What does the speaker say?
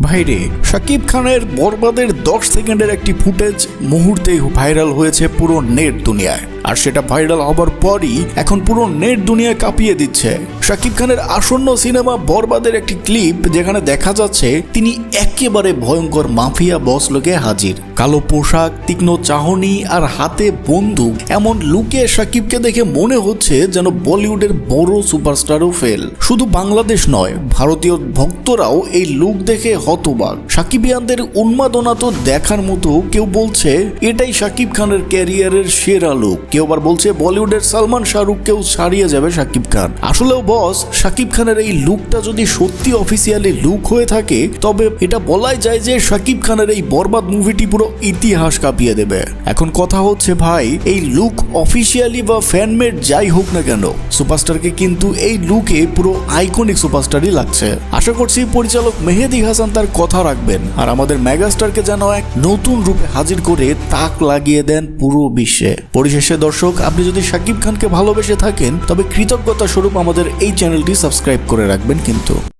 ভাইরে শাকিব খানের বরবাদের দশ সেকেন্ডের একটি ফুটেজ মুহূর্তেই ভাইরাল হয়েছে পুরো নেট দুনিয়ায়। আর সেটা ভাইরাল হবার পরই এখন পুরো নেট দুনিয়া কাঁপিয়ে দিচ্ছে। শাকিব খানের আসন্ন সিনেমা বরবাদের একটি ক্লিপ যেখানে দেখা যাচ্ছে তিনি একেবারে ভয়ঙ্কর মাফিয়া বস লোকে হাজির। কালো পোশাক, তীক্ষ্ণ চাহনি আর হাতে বন্দুক, এমন লুকে শাকিবকে দেখে মনে হচ্ছে যেন বলিউডের বড় সুপারস্টারও ফেল শুধু বাংলাদেশ নয়, ভারতীয় ভক্তরাও এই লুক দেখে হতবাক। সাকিবিয়ানদের উন্মাদনা তো দেখার মতো কেউ বলছে, এটাই শাকিব খানের ক্যারিয়ারের সেরা লুক কেউ আবার বলছে, বলিউডের সালমান শাহরুখকেও ছাড়িয়ে যাবে শাকিব খান। আসলেও বস, শাকিব খানের এই লুকটা যদি সত্যি অফিসিয়ালি লুক হয়ে থাকে, তবে এটা বলাই যায় যে শাকিব খানের এই বরবাদ মুভিটি পুরো ইতিহাস কাঁপিয়ে দেবে। এখন কথা হচ্ছে, ভাই, এই লুক অফিসিয়ালি বা ফ্যানমেড যাই হোক না কেন সুপারস্টারকে কিন্তু এই লুকে পুরো আইকনিক সুপারস্টারই লাগছে। আশা করছি পরিচালক মেহেদি হাসান তার কথা রাখবেন, আর আমাদের মেগাস্টারকে যেন এক নতুন রূপে হাজির করে তাক লাগিয়ে দেন পুরো বিশ্বে। পরিশেষে দর্শক, আপনি যদি শাকিব খানকে ভালোবেসে থাকেন, তবে কৃতজ্ঞতা স্বরূপ আমাদের এই চ্যানেলটি সাবস্ক্রাইব করে রাখবেন কিন্তু।